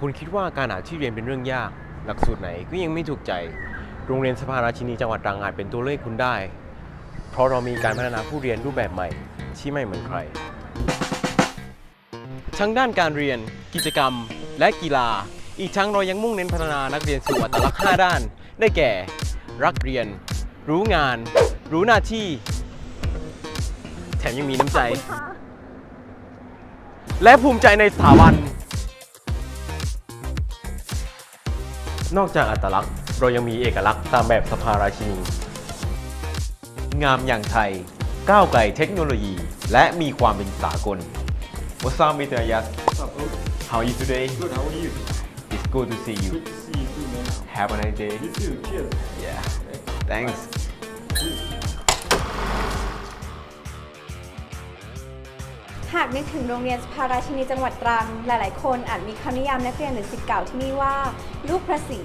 คุณคิดว่าการหาที่เรียนเป็นเรื่องยาก หลักสูตรไหนก็ยังไม่ถูกใจ โรงเรียนสภาราชินีจังหวัดตรังอาจเป็นตัวเลือกคุณได้ เพราะเรามีการพัฒนาผู้เรียนรูปแบบใหม่ ที่ไม่เหมือนใคร ทั้งด้านการเรียน กิจกรรม และกีฬา อีกทั้งเรายังมุ่งเน้นพัฒนานักเรียนสู่อัตลักษณ์5ด้าน ได้แก่ รักเรียน รู้งาน รู้หน้าที่ แถมยังมีน้ำใจ และภูมิใจในสถาบัน นอกจากอัตลักษณ์ เรายังมีเอกลักษณ์ตามแบบสภาราชินี งามอย่างไทย ก้าวไกลเทคโนโลยี และมีความเป็นสากล What's up, Mr. Ayas? How are you today? Good, how are you? It's good to see you. Good to see you too, man. Have a nice day. You too, cheers. Yeah. Thanks. หากนึกถึงโรงเรียนสภาราชินีจังหวัดตรัง หลาย ๆ คนอาจมีคำนิยามนักเรียนหรือศิษย์เก่าที่นี่ว่า ลูกพระศรี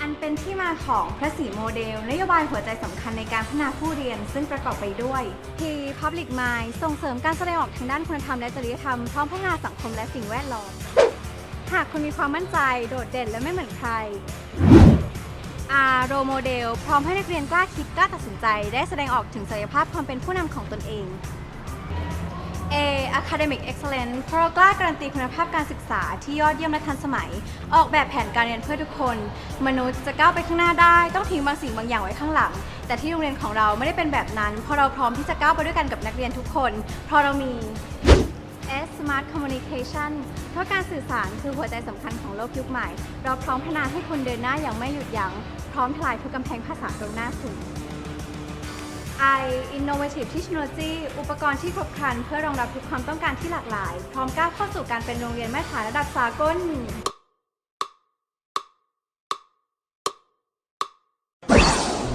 อันเป็นที่มาของพระศรีโมเดล นโยบายหัวใจสำคัญในการพัฒนาผู้เรียน ซึ่งประกอบไปด้วย P Public Mind ส่งเสริมการแสดงออกทางด้านคุณธรรมและจริยธรรมพร้อมพัฒนาสังคมและสิ่งแวดล้อม หากคุณมีความมั่นใจ โดดเด่นและไม่เหมือนใคร R Role Model พร้อมให้นักเรียนกล้าคิดกล้าตัดสินใจ ได้แสดงออกถึงศักยภาพความเป็นผู้นำของตนเอง A Academic Excellence เพราะเรากล้าการันตีคุณภาพการศึกษาที่ยอดเยี่ยมและทันสมัย ออกแบบแผนการเรียนเพื่อทุกคน มนุษย์จะก้าวไปข้างหน้าได้ ต้องทิ้งบางสิ่งบางอย่างไว้ข้างหลัง แต่ที่โรงเรียนของเราไม่ได้เป็นแบบนั้น เพราะเราพร้อมที่จะก้าวไปด้วยกันกับนักเรียนทุกคน เพราะเรามี S Smart Communication เพราะการสื่อสารคือหัวใจสำคัญของโลกยุคใหม่ เราพร้อมพัฒนาให้คุณเดินหน้าอย่างไม่หยุดยัง้ง พร้อมทลายทุกกำแพงภาษาตรงหน้าสูง I Innovative Technology อุปกรณ์ที่ครบครัน เพื่อรองรับทุกความต้องการที่หลากหลาย พร้อมก้าวเข้าสู่การเป็นโรงเรียนมาตรฐานระดับสากล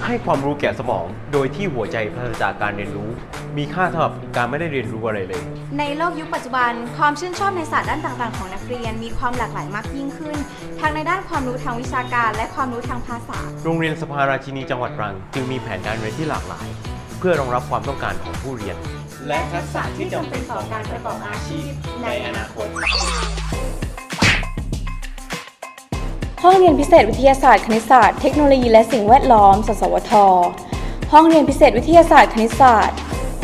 ให้ความรู้แก่สมอง โดยที่หัวใจปราศจากการเรียนรู้ มีค่าเท่ากับการไม่ได้เรียนรู้อะไรเลย ในโลกยุคปัจจุบัน ความชื่นชอบในศาสตร์ด้านต่างๆ ของนักเรียน มีความหลากหลายมากยิ่งขึ้น ทั้งในด้านความรู้ทางวิชาการ และความรู้ทางภาษา โรงเรียนสภาราชินีจังหวัดตรัง จึงมีแผนการเรียนที่หลากหลาย เพื่อรองรับความต้องการของผู้เรียน และทักษะที่จำเป็นต่อการประกอบอาชีพในอนาคต ห้องเรียนพิเศษวิทยาศาสตร์คณิตศาสตร์เทคโนโลยีและสิ่งแวดล้อม สสวท ห้องเรียนพิเศษวิทยาศาสตร์คณิตศาสตร์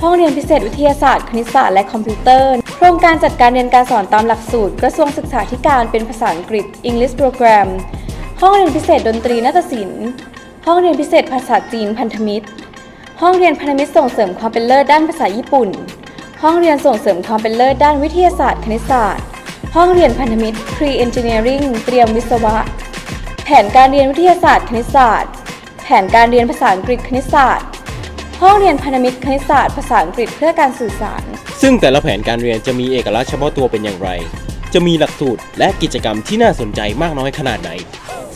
ห้องเรียนพิเศษวิทยาศาสตร์คณิตศาสตร์และคอมพิวเตอร์ โครงการจัดการเรียนการสอนตามหลักสูตร กระทรวงศึกษาธิการเป็นภาษาอังกฤษ English Program ห้องเรียนพิเศษดนตรีนาฏศิลป์ ห้องเรียนพิเศษภาษาจีนพันธมิตร ห้องเรียนพันธมิตรส่งเสริมความเป็นเลิศด้านภาษาญี่ปุ่น ห้องเรียนส่งเสริมความเป็นเลิศด้านวิทยาศาสตร์ คณิตศาสตร์ ห้องเรียนพันธมิตร Pre-Engineering เตรียมวิศวะ ผนการเรียนวิทยาศาสตร์คณิตศาสตร์ แผนการเรียนภาษาอังกฤษคณิตศาสตร์ ห้องเรียนพันธมิตรคณิตศาสตร์ภาษาอังกฤษเพื่อการสื่อสาร ซึ่งแต่ละแผนการเรียนจะมีเอกลักษณ์เฉพาะตัวเป็นอย่างไร จะมีหลักสูตรและกิจกรรมที่น่าสนใจมากน้อยขนาดไหน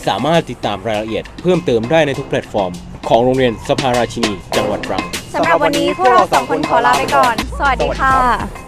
สามารถติดตามรายละเอียดเพิ่มเติมได้ในทุกแพลตฟอร์ม ของโรงเรียนสภาราชินี จังหวัดตรัง สำหรับวันนี้พวกเราสองคนขอลาไปก่อน สวัสดีค่ะ